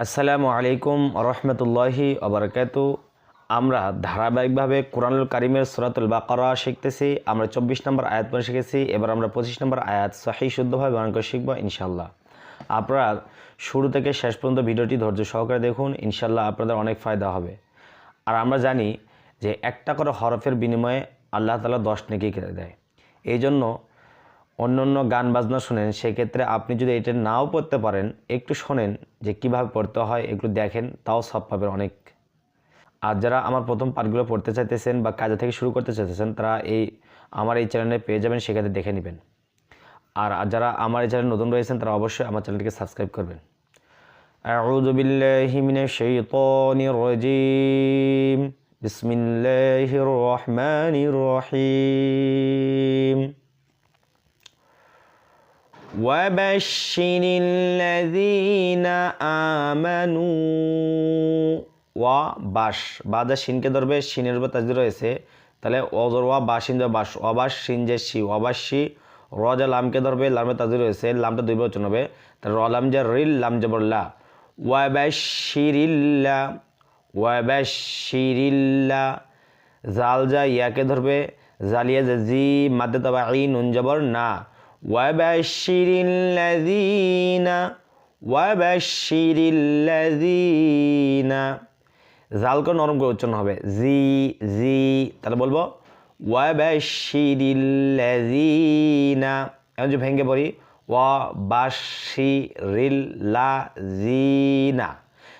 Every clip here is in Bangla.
আসসালামু আলাইকুম রহমতুল্লাহি অবরকাতু আমরা ধারাবাহিকভাবে কোরআনুল কারিমের সুরাতুল বাকরা শিখতেছি, আমরা চব্বিশ নম্বর আয়াত পরে শিখেছি, এবার আমরা পঁচিশ নম্বর আয়াত সহি শুদ্ধভাবে বানান করে শিখব ইনশাল্লাহ আপনারা শুরু থেকে শেষ পর্যন্ত ভিডিওটি ধৈর্য সহকারে দেখুন ইনশাল্লাহ আপনাদের অনেক ফায়দা হবে। আর আমরা জানি যে একটা করে হরফের বিনিময়ে আল্লাহ তালা দশ নেকি কেটে দেয়। এই জন্য অন্য অন্য গান বাজনা শোনেন সেক্ষেত্রে আপনি যদি এটা নাও পড়তে পারেন একটু শোনেন যে কিভাবে পড়তে হয় এগুলো দেখেন তাও সব পাবেন অনেক আর যারা আমার প্রথম পাঠগুলো পড়তে চাইতেছেন বা কাজে থেকে শুরু করতে চাইতেছেন তারা এই আমার এই চ্যানেলে পেয়ে যাবেন সেখানে দেখে নেবেন আর আর যারা আমার এই চ্যানেল নতুন রয়েছেন তারা অবশ্যই আমার চ্যানেলটিকে সাবস্ক্রাইব করবেন أعوذ بالله من الشيطان الرجيم بسم الله الرحمن الرحيم وبشر الذين آمنوا ওয়া বাস বাজা শিনকে ধরবে শিনের উপর তাজদি রয়েছে তাহলে অজর ওয়া বাসিন যে বাস অবাস শিন যে শি অবাসি রজা লামকে ধরবে লামের তাজদি রয়েছে লামটা দুই বচন হবে তাহলে র লাম যে রিল লাম যে বললা ওয়াবাশিরিল্লা ওয়াবাশিরিল্লা জাল যা ইয়াকে ধরবে জালিয়া যে জি মাদ্দে তবা ই নুন জবর না ওয়াবাশিরিল্লাযীনা ওয়াবাশিরিল্লাযীনা জালকে নরম করে উচ্চারণ হবে। জি জি, তাহলে বলব ওয়াবাশিরিল্লাযীনা এখন যে ভেঙ্গে পড়ি ওয়া বাশি রিল লা জিনা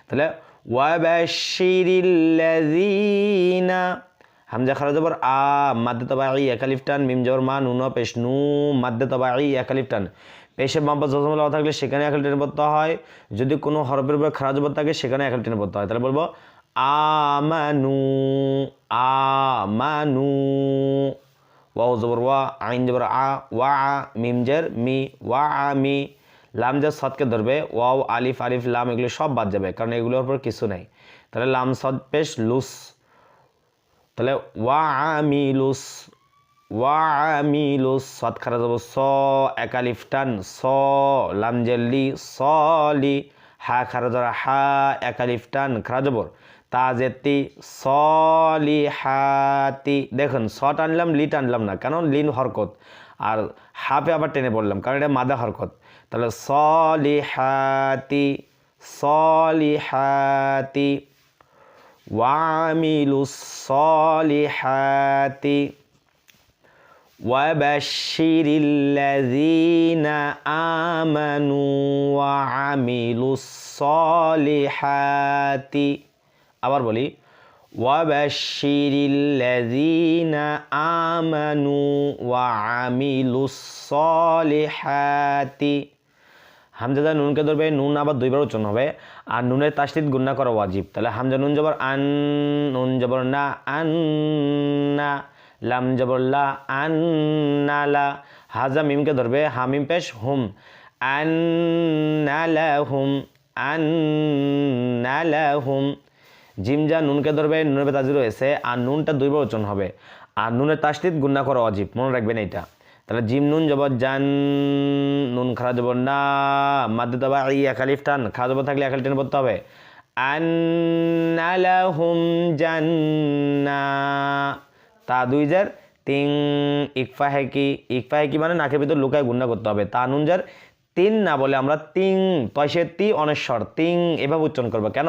তাহলে ওয়াবাশিরিল্লাযীনা হামজা খারা জবর আ, মাদ্দে তবাই একালিফ টান, মিম জবর মা, নুন পেশ, নু, মাদ্দে তবাই একালিফ টান। পেশে মাম্পা জজমলা থাকলে সেখানে একাল টেনে পড়তে হয়। যদি কোনো হরফের উপরে খারা থাকে, সেখানে একাল টেনে পড়তে হয়। তাহলে বলব, আমানু আমানু, ওয়াও জবর ওয়া, আইন জবর আ, ওয়া আ মিম জের, মি, ওয়া আ মি, লাম জের সদকে ধরবে, ওয়াও, আলিফ আলিফ, লাম, এগুলো সব বাদ যাবে, কারণ এগুলোর উপর কিছু নেই। তাহলে লাম সদ, পেশ, লুস। তাহলে ওয়া আমিলুস ওয়া সদ খারা যাব, স একালিফ টান, স, লাম জেল্লি সলি হা খারা জরা হা একালিফ টান, খারা জবর তাজেতি সলি হাতি দেখুন, স টানলাম, লি টানলাম না, কেন? লিন হরকত, আর হাফে আবার টেনে পড়লাম, কারণ এটা মাদা হরকত, তাহলে সলি হাতি সলি হাতি وعملوا الصالحات وبشر الذين آمنوا وعملوا الصالحات আবার বলি وبشر الذين آمنوا وعملوا الصالحات হামজাদা নুনকে ধরবে, নুন আবার দুইবার উচ্চারণ হবে। আর নুনের তাসদিদ গুন্না করা ওয়াজিব। তাহলে হামজা নুন জবর আন, নুন জবর না, আন, না, লাম জবর লা, আন, না, লা। হাজা মিমকে ধরবে, হামিম পেশ, হুম। আন, না, লা, হুম। আন, না, লা, হুম। জিমজা নুনকে ধরবে, নুনের তাজি রয়েছে আর নুনটা দুইবার উচ্চারণ হবে। আর নুনের তাসদিদ গুন্না করা অজীব মনে রাখবেন এটা তাহলে জিম নুন জবর জান, নুন খারা যাব না মাদ্দে তবা ই একালিফ টান, খারা জবর থাকলে একালি টান পড়তে হবে। আন্নালাহুম জান্না, তা দুই জার, তিন ইকফা হেকি ইকফা হেকি মানে নাকের ভিতর লুকায় গুন্না করতে হবে। তা নুন জার তিন না বলে আমরা তিন তয়সে তি, অনেশ্বর, তিং এভাবে উচ্চারণ করব। কেন?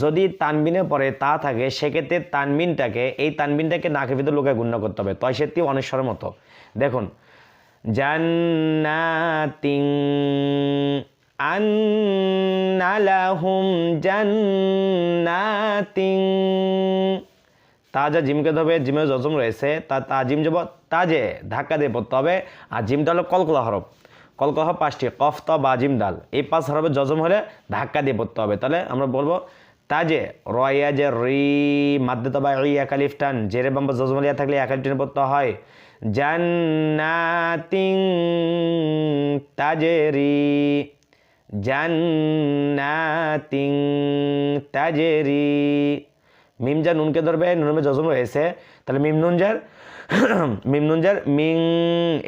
যদি তানবিনে পরে তা থাকে, সেক্ষেত্রে তানবিনটাকে, এই তানবিনটাকে নাকের ভিতর লোকায় গুণ্য করতে হবে তয়সে তি, অনেশ্বরের মতো। দেখুন, জান্নাতিং আন্নালাহুম জান্নাতিং। তাজা জিমকে ধরবে, জিমে জজম রয়েছে, তা তা জিম যাব তাজে ধাক্কা দিয়ে পড়তে হবে, আর জিমটা হলো কলকলা হরফ। কলকলা হরফ পাঁচটি, কফ, ত, বা, জিম, দাল। এই পাঁচ হরফে জজম হলে ধাক্কা দিয়ে পড়তে হবে। তাহলে আমরা বলব তাজে রয়া যে রি মাদ্দে তবা ই একালিফ টান জেরে বাম্বা জজমলিয়া থাকলে একালিফ টেনে পড়তে হয়। জান্নাতিং তাজেরি জান্নাতিং তাজেরি মিমজা নুনকে ধরবে নুনমে জজম রয়েছে তাহলে মিম নুনজার মিম নুনজার, মিং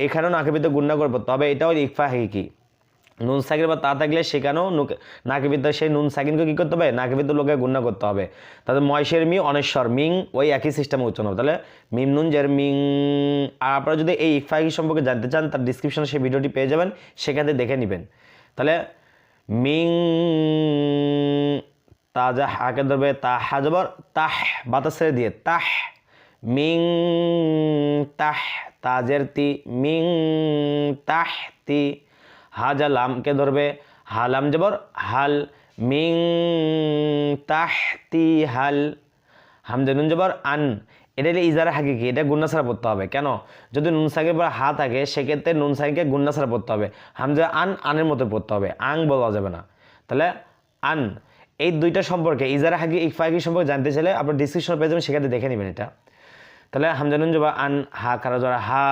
এখানেও ভিতরে গুন্না করব, তবে এটাও ইকফা হেকি নুন সাকিন বা তা থাকলে সেখানেও নাকিবিদ্যা সেই নুন সাকিনকে কী করতে হবে? নাকিবিদ্য লোকে গুণা করতে হবে। তাহলে ময়সের মি, অনেশ্বর, মিং, ওই একই সিস্টেমে উচ্চারণ হবে। তাহলে মিম মিং আর আপনারা যদি এই ইফাকি সম্পর্কে জানতে চান, তার ডিসক্রিপশনে সেই ভিডিওটি পেয়ে যাবেন, সেখান থেকে দেখে নেবেন। তাহলে মিং তাজা হাকে ধরবে তা হাজবর তাহ বাতাস ছেড়ে দিয়ে তাহ মিং তাহ তাজের তি, মিং তাহ তি। হাজা ধরবে? হালাম জবর হাল। মিং তাহতি হাল। হামজা নুন জবর আন। এটা হলে ইজারা হাকি কি এটা গুন্না ছাড়া পড়তে হবে। কেন? যদি নুন সাকির পর হা থাকে, সেক্ষেত্রে নুন সাকিকে গুন্না ছাড়া পড়তে হবে। হামজা আন, আনের মতো পড়তে হবে। আং বলা যাবে না। তাহলে আন। এই দুইটা সম্পর্কে ইজারা হাকি, ইকফাকি সম্পর্কে জানতে চাইলে আপনার ডিসক্রিপশন পেয়ে যাবেন, সেখানে দেখে নেবেন এটা। তাহলে হামজানুন জবা আন হা কারা জরা হা,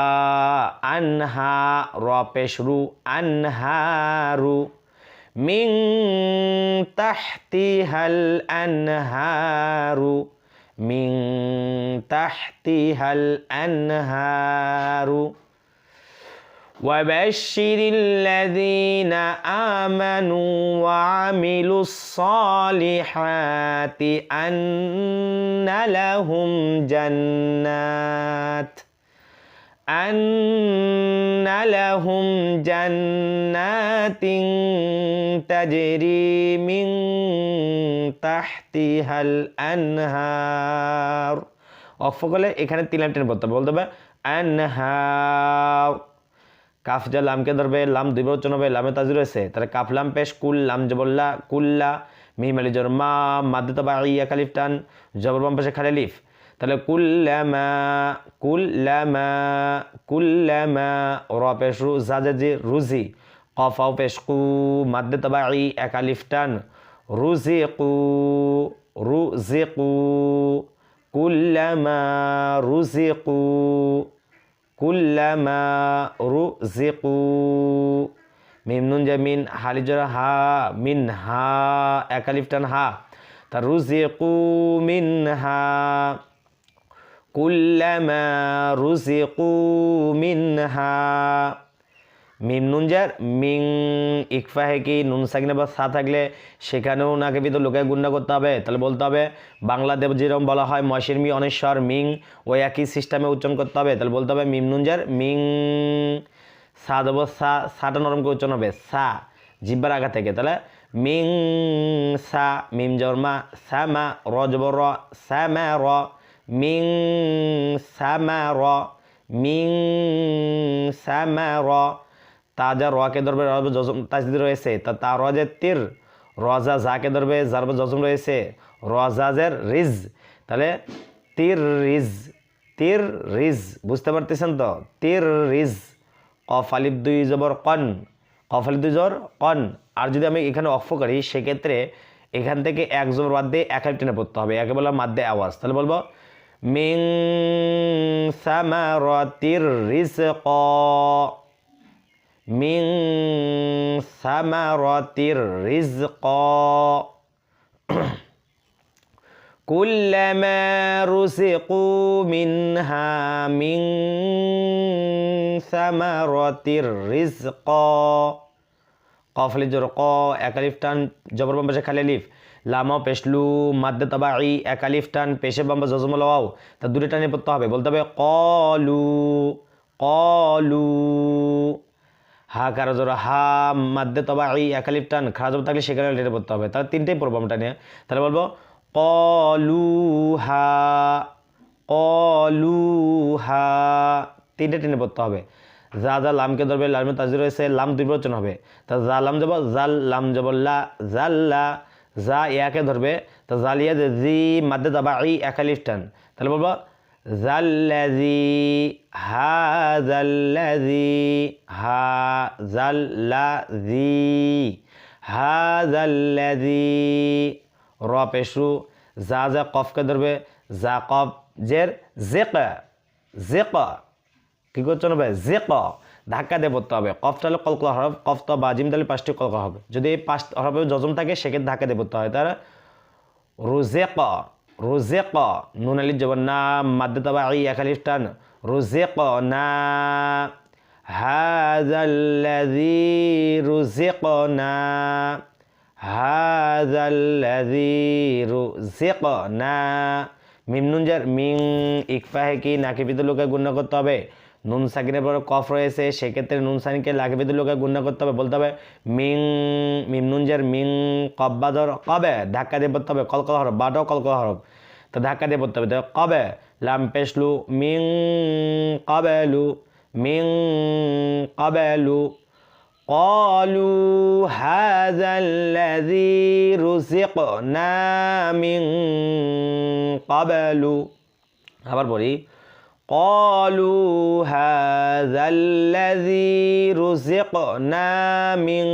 আন হা, র পেশ রু আন হা, রু। মিং তাহতি হাল আন হারু মিং তাহতি হাল আন হারু وبشر الذين آمنوا وعملوا الصالحات أن لهم جنات أن لهم جنات تجري من تحتها الأنهار অফ করলে এখানে তিন লাইন টেনে পড়তে হবে বলতে হবে আনহার কাফ যা লামকে ধরবে, লাম দুই বচন হবে লামে তাজি রয়েছে তাহলে কাফ লাম পেশ, কুল লাম জবল্লা কুল্লা মিহিম আলি জর মা মাদ্দে তবা ইয়া কালিফ টান জবর বাম পেশে খালে লিফ। তাহলে কুল্লামা কুল্লামা কুল্লামা র পেশ রু জাজে রুজি। কফাও পেশ কু মাদ্দে তবা ই একালিফ টান। রুজি কু রুজি কু কুল্লামা রুজি কু। কুল্লামা রুজিকু মিম নুন জামিন, হালিজর হা মিন হা একালিফটান হা। তা রুজিকু মিন হা। কুল্লামা রুজিকু মিন হা। মিম নুন যার মিং ইকফা হে কি নুন সাকিনে বা সা থাকলে সেখানেও নাকে ভিতর লোকে গুন্ডা করতে হবে। তাহলে বলতে হবে, বাংলাদেব যেরকম বলা হয় ময়সের মি অনেশ্বর, মিং ওই একই সিস্টেমে উচ্চারণ করতে হবে। তাহলে বলতে হবে মিম নুন যার মিং সা দেবো, সা, সাটা নরম করে উচ্চারণ হবে, সা, জিব্বার আগা থেকে। তাহলে মিং সা, মিম জবরমা সা মা, র জবর র, সা মা, র, মিং সা মা, র, মিং সা মা, র তাজা রকে ধরবে রব জজম তাজদি রয়েছে। তা তা রজের তীর রজা যাকে ধরবে, যার জজম রয়েছে রজাজের রিজ। তাহলে তীর রিজ তীর রিজ, বুঝতে পারতেছেন তো? তীর রিজ, কফ আলিফ দুই জবর কন, কফ আলিফ দুই জবর কন। আর যদি আমি এখানে অফ করি, সেক্ষেত্রে এখান থেকে এক জবর বাদ দিয়ে এক আলিফ টেনে পড়তে হবে, একে বলা মাদ্দে আওয়াজ। তাহলে বলব, মিং সামারতির রিজক। মিং সামারতির রিজক। কুল্লামা রুসিকু মিনহা মিং সামারতির রিজক। কফলি জোর ক একালিফ টান, জবর বাম্বা খালি লিফ লামা পেশলু, মাদ্দে তবাই একালিফ টান, পেশে বাম্বা জজমল ওয়াও। তা দূরে টানে পড়তে হবে। বলতে হবে কলু কলু। হা কারও জোর হা মাদ্দে তবাই একালিফ টান, খারাপ থাকলে সেখানে টেনে পড়তে হবে। তাহলে তিনটেই পড়ব আমরা টানে তাহলে বলব, কলুহা কলুহা, তিনটে টেনে পড়তে হবে। যা যা লামকে ধরবে, লামে তাজির রয়েছে লাম দুই বচন হবে। তা যা লাম যাব জাল, লাম যাব লা, জাল্লা, যা ইয়াকে ধরবে, তা জালিয়া জি, মাদ্দে দাবা ই একালিফ টান। তাহলে বলব জাল্লাজি হা জাল্লাজি হা জাল্লাজি হা জাল্লাজি র পেশু যা যা কফকে ধরবে, যা কফ জের জেক জেক। কি করছ না ভাই জেক। ধাক্কা দিয়ে পড়তে হবে। কফটা হলে কলকলা হরফ কফতা বা জিম তাহলে পাঁচটি কলকা হবে। যদি এই পাঁচ হরফে যজম থাকে, সেক্ষেত্রে ধাক্কা দিয়ে পড়তে হয়। তাহলে রোজেক। রোজেক, নুন আলির জবর না মাদ্দে তবা এই এক আলিফ টান রোজেক না। হাজাল্লাযী রুজিকনা হাজাল্লাযী রুজিকনা মিম নুন জার, মিং ইকফাহে কি নাকিবিদ লোকে গুণ করতে হবে? নুন সাকিনের পর কফ রয়েছে সেক্ষেত্রে নুন সাকিনকে লাকিবিদ লোকে গুণ করতে হবে বলতে হবে মিং মিম নুন যার মিং কব্বাদর কবে ধাক্কা দিয়ে পড়তে হবে কলকল হরফ বাটাও কলকল হরফ তো ধাক্কা দিয়ে পড়তে হবে তো কবে লাম পেশলু মিং কবেলু মিং কবেলু قالوا هذا الذي رزقنا من قبل আবার বলি قالوا هذا الذي رزقنا من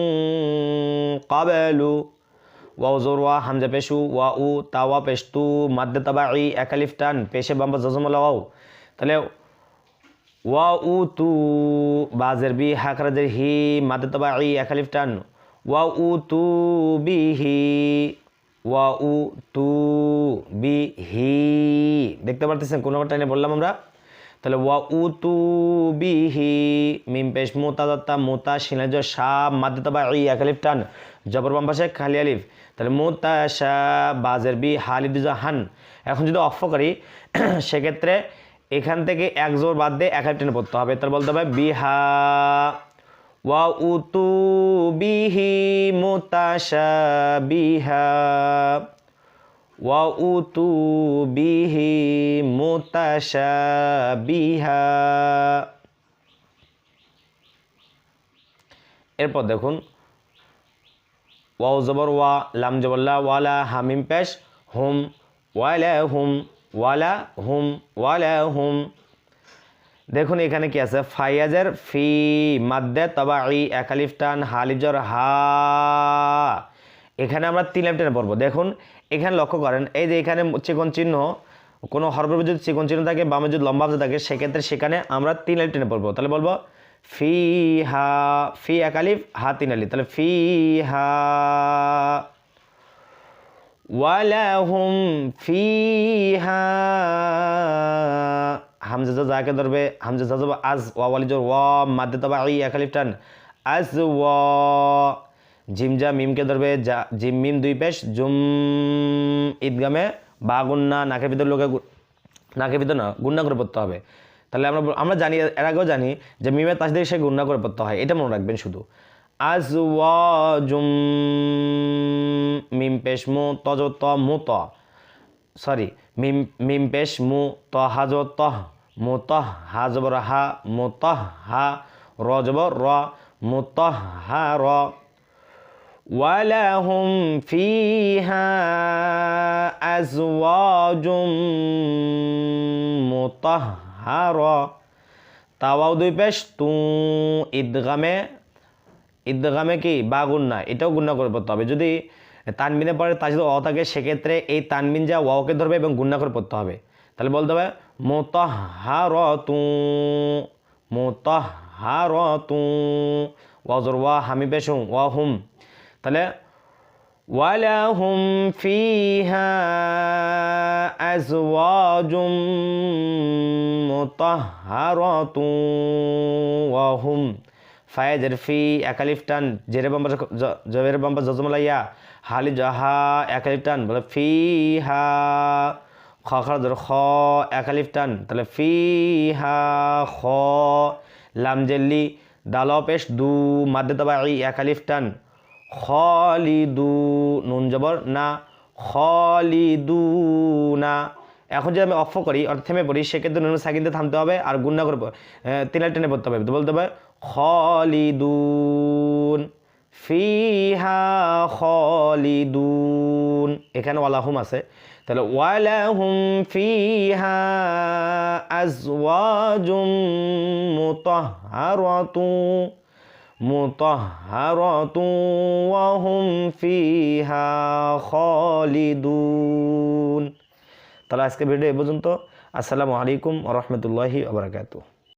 قبل ওয়াও জোর ওয়া হামজা পেশু ওয়া উ তাওয়া পেশতু মাদ্দে তাবাই একালিফ টান পেশে বাম্বা জজমলা ওয়াও তাহলে ওয়া উ তু বাজের বি হাকরাজের হি মাদ্দে তাবাই একালিফ টান ওয়া উ তু বিহি ওয়া উ তু বি হি দেখতে পারতেছেন কোন টাইনে বললাম আমরা তাহলে ওয়া উ তু বিহি মিম পেশ মোতা দত্তা মোতা সিনাজ শাহ মাদ্দে তাবাই একালিফ টান, জবর বাম পাশে খালি আলিফ, তাহলে মোতাশা বাজের বি হালিদুজা হান। এখন যদি অফ করি, সেক্ষেত্রে এখান থেকে এক জোর বাদ দিয়ে এক টেনে পড়তে হবে। তাহলে বলতে হবে বিহা, ওয়া উতু বিহি মোতাশা বিহা। বিহি মোতাশা বিহা এরপর দেখুন ওয়াও জবর ওয়া, লাম জবল্লা ওয়ালা হামিম পেশ, হুম, ওয়ালা হুম ওয়ালা হুম ওয়ালা হুম। দেখুন এখানে কি আছে? ফাইয়াজের ফি মাদ্দে তবাই একালিফ টান হালিজর হা। এখানে আমরা তিন লাইফ টেনে পড়ব। দেখুন এখানে লক্ষ্য করেন, এই যে এখানে চিকন চিহ্ন, কোনো হরফের যদি চিকন চিহ্ন থাকে, বামে যদি লম্বা হাতে থাকে, সেক্ষেত্রে সেখানে আমরা তিন আলি টেনে পড়ব। তাহলে বলব, ফি, হা, ফি একালিফ হা তিন আলি তাহলে ফি, হা, ওয়ালাহুম ফিহা হামজা যা যাকে ধরবে, হামজা যা যাব, আজ ওয়ালি জোর, ওয়া, মাদ্দে তবা আই একালিফ টান, আজ ওয়া জিমজা মিমকে ধরবে, যা জিম মিম দুই পেশ, জুম ঈদগামে বা গুন্না নাকের ভিতর লোকে নাকের ভিতর না, গুন্না করে পড়তে হবে। তাহলে আমরা আমরা জানি, এর আগেও জানি যে মিমের তাস দিয়ে সে গুন্না করে পড়তে হয়, এটা মনে রাখবেন শুধু। আজ জুম মিম পেশ মু তজ ত মু ত। সরি, মিম মিম পেশ মু ত হাজ তহ মু তহ হা জবর হা, মু তহ হা র জবর র, মু তহ হা র। ولهم فيها أزواج مطهرة তাওয়াও দুই পেশ তু ঈদগামে ঈদগামে কি বা গুন্না এটাও গুন্না করে পড়তে হবে যদি তানমিনের পরে তা যদি অ থাকে সেক্ষেত্রে এই তানমিন যা ওয়াওকে ধরবে এবং গুন্না করে পড়তে হবে তাহলে বলতে হবে মোতাহার তু মোতাহার তু ওয়াজর ওয়া হামি পেশুম ওয়া হুম তাহলে, ওয়ালাহুম ফিহা আজওয়াজুম মুতাহহারাতু ওয়া হুম ফায়াজের ফি একালিফ জেরে বাম্বা জবের বাম্বা জজমলাইয়া হালি জাহা একালিফ বলে ফি হা খর খ একালিফ তাহলে ফি খ, লাম জেল্লি, দাল দু, মাদ্দে তবাই একালিফ টান খলিদু নুন জবর না খলিদু না এখন যদি আমি অফ করি, অর্থাৎ থেমে পড়ি, সেক্ষেত্রে নুন সাকিনতে থামতে হবে আর গুন্না করে তিন টেনে পড়তে হবে। বলতে হবে, খলিদুন, ফিহা খলিদুন। এখানে ওয়ালাহুম আছে। তাহলে ওয়ালাহুম ফিহা আজওয়াজুম মুতাহহারাতু ওয়া হুম ফিহা খালিদুন তাহলে আজকে ভিডিও এ পর্যন্ত। আসসালামু আলাইকুম রহমতুল্লাহি বারাকাতুহু।